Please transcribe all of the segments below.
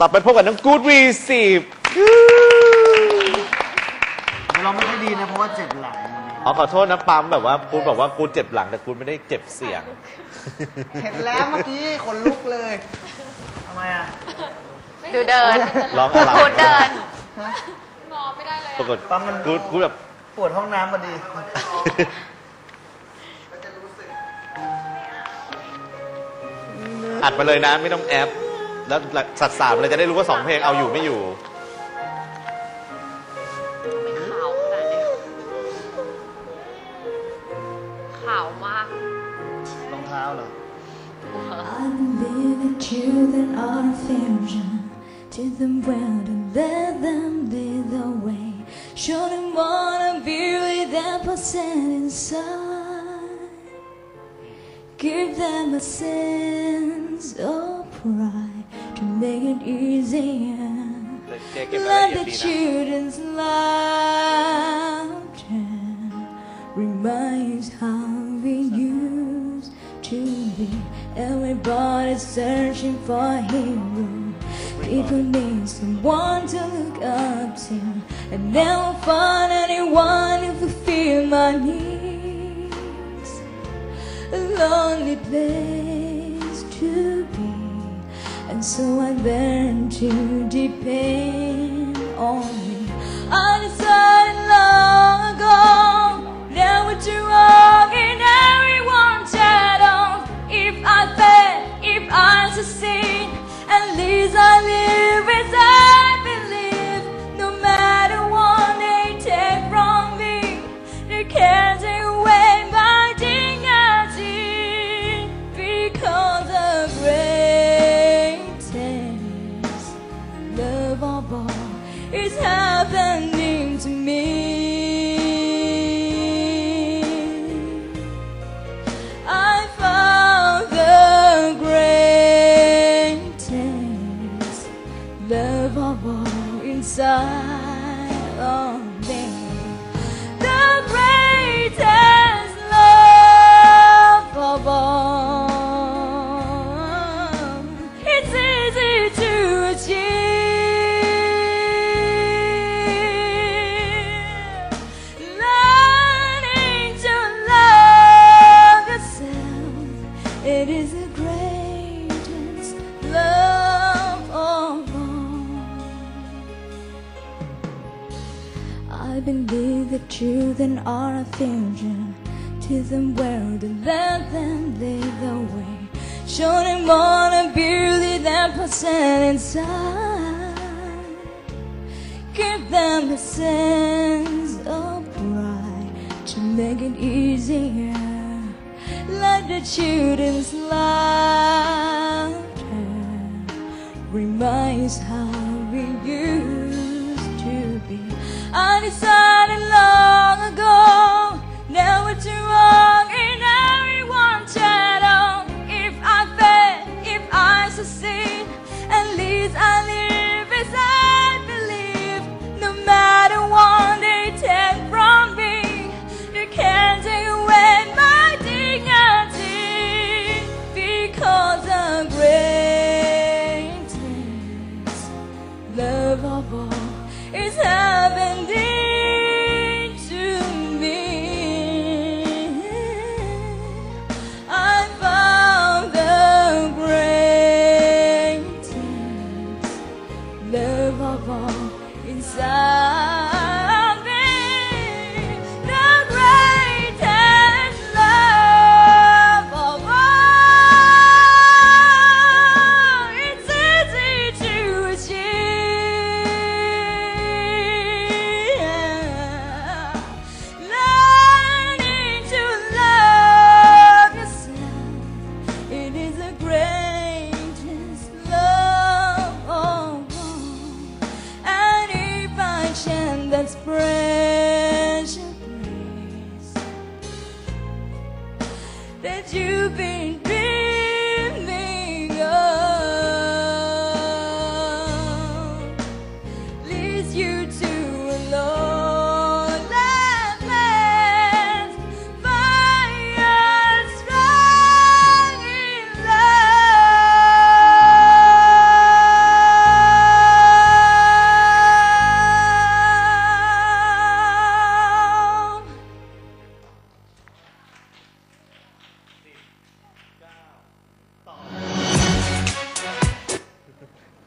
ต่อไปพบกับน้องกูดวีสิบเราไม่ค่อยดีนะเพราะว่าเจ็บหลังอ๋อขอโทษนะปั๊มแบบว่ากูดบอกว่ากูดเจ็บหลังแต่กูดไม่ได้เจ็บเสียง เห็นแล้วเมื่อกี้ขนลุกเลยทำไมอะ ดูเดินร้องอะไรพูดเดินปรากฏปั๊มมัน กูดกูดแบบ ปวดห้องน้ำพอดี อัดมาเลยนะไม่ต้องแอป แล้วสัดสามเลยจะได้รู้ว่าสองเพลงเอาอยู่ไม่อยู่ ไม่ขาวขนาดนี้ขาวมากรองเท้าเหรอ I believe that children are a fusion. Teach them well to let them lead the way. Show them what a beauty that possess inside. Give them a sense of cry to make it easier. Let the children's laughter reminds how we used to be. Everybody's searching for a hero. People need someone to look up to, and they'll find anyone who fulfill my needs. A lonely place to. And so I went to depend. desire. I believe that children are a future. Teach them well to let them lead the way. Show them all the beauty that possess inside. Give them a sense of pride to make it easier. Let the children's laughter reminds how we used. I decided. you've been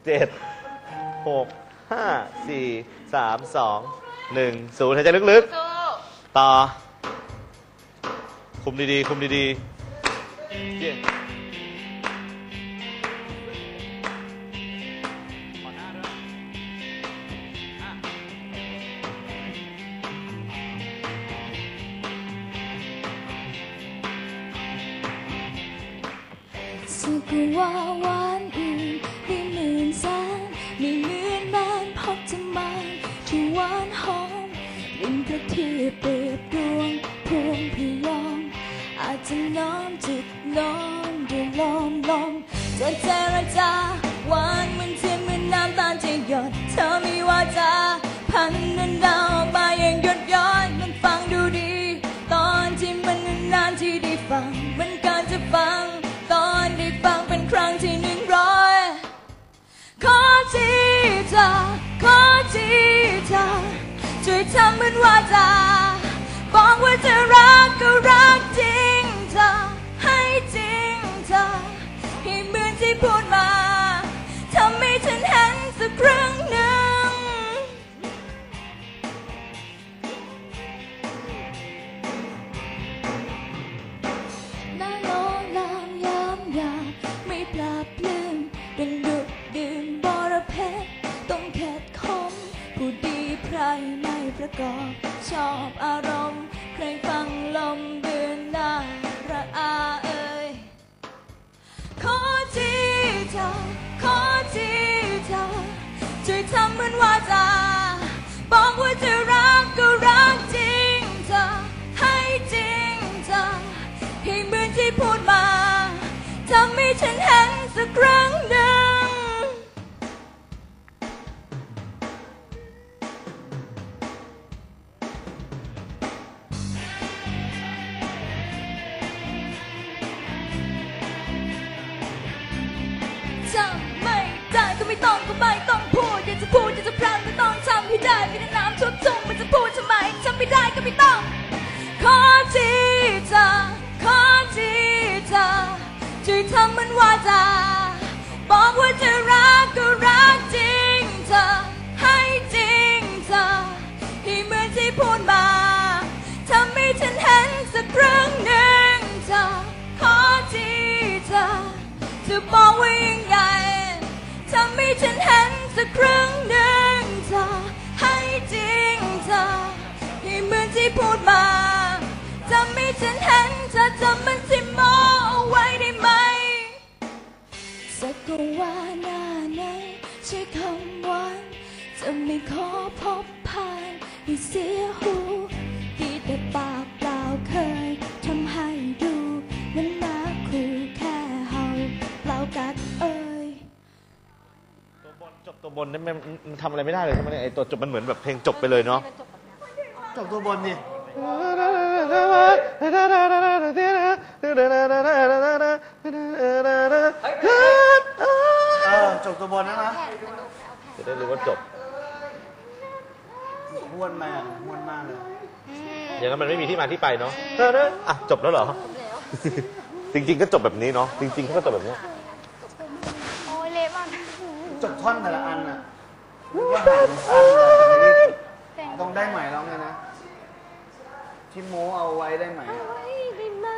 เจ็ดหกห้าสี่สามสองหนึ่งศูนย์หายใจลึกสู้ๆ ต่อ คุมดีๆ คุมดีๆเยี่ยมสักว่ ลิ้นกระทียบเปรียบดวงพวงพยอมอาจจะน้อมจิตน้อมด้วยลมลมจะเจรจาหวานเหมือนเทียนเหมือนน้ำตาลจะหยดเธอมีวาจาพันนันดาวออกมาอย่างหยดย้อยมันฟังดูดี ตอนที่มันนานที่ได้ฟัง มันการจะฟัง ตอนได้ฟังเป็นครั้งที่หนึ่งร้อยขอทีเธ ทำเหมือนว่าจะบอกว่าจะรักก็รัก ชอบอารมณ์ใครฟังลมเบือนหน้าระอาเอ่ยขอทีเธอขอทีเธอช่วยทำเหมือนว่าจะบอกว่าจะรักก็รักจริงเธอให้จริงเธอให้เหมือนที่พูดมาทำให้ฉันเห็นสักครั้ง ก็ไม่ต้องขอทีเธอขอทีเธอช่วยทำเหมันว่าจะบอกว่าจะรักก็รักจริงเธอให้จริงเธอให้เหมือนที่พูดมาทำให้ฉันเห็นสักครั้งหนึ่งเธอขอทีเธอจะบอกว่ายัง จำมันที่มองเอาไว้ได้ไหมสักว่าหน้าไหนใช้คำหวานจะไม่ขอพบผ่านให้เสียหูดีแต่ปากเปล่าเคยทำให้ดูนั้นนาคูแค่เฮาเปล่ากัดเอ่ยตัวบนจบตัวบนนี่มันมันทำอะไรไม่ได้เลยใช่ไหมเนี่ยไอตัวจบมันเหมือนแบบเพลงจบไปเลยเนาะจบตัวบนดิ เออจบตัวบนนะนะจะได้รู้ว่าจบ ม้วนมากม้วนมากเลยอย่างนั้นมันไม่มีที่มาที่ไปเนาะอะจบแล้วเหรอ จริง ๆ ก็จบแบบนี้เนาะ จริงๆเขาก็จบแบบนี้โอ้ยเละมากจบท่อนแต่ละอันน่ะว่าหายเป็นอันเลยต้องได้ใหม่แล้วไงนะ ที่โมเอาไว้ได้ไหมอะได้ไหม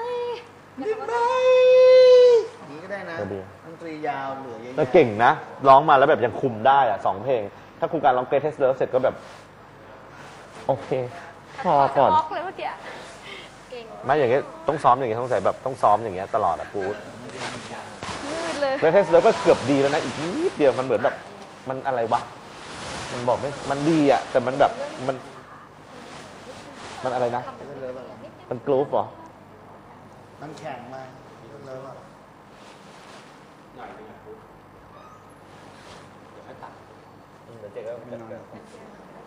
นี้ก็ได้นะก็ดี ดนตรียาวเหลือเยอะแต่แยะเก่งนะ ร้องมาแล้วแบบยังคุมได้อะสองเพลง ถ้าครูการร้องเกรทเทสเลิฟเสร็จก็แบบ โอเค พอก่อนช็อกเลยเมื่อกี้เก่งไม่อย่างเงี้ยต้องซ้อมอย่างเงี้ยต้องใส่แบบต้องซ้อมอย่างเงี้ยตลอดอะกูดมืดเลยเกรทเทสเลิฟก็เกือบดีแล้วนะ อีกนิดเดียวมันเหมือนแบบ มันอะไรวะ มันบอกไม่ มันดีอะแต่มันแบบมัน มันอะไรนะเลิฟอะมันกรูฟเหรอ มันแข็งมาเลิฟอะเดี๋ยวเจ๊ก็ไม่น้อยหรอก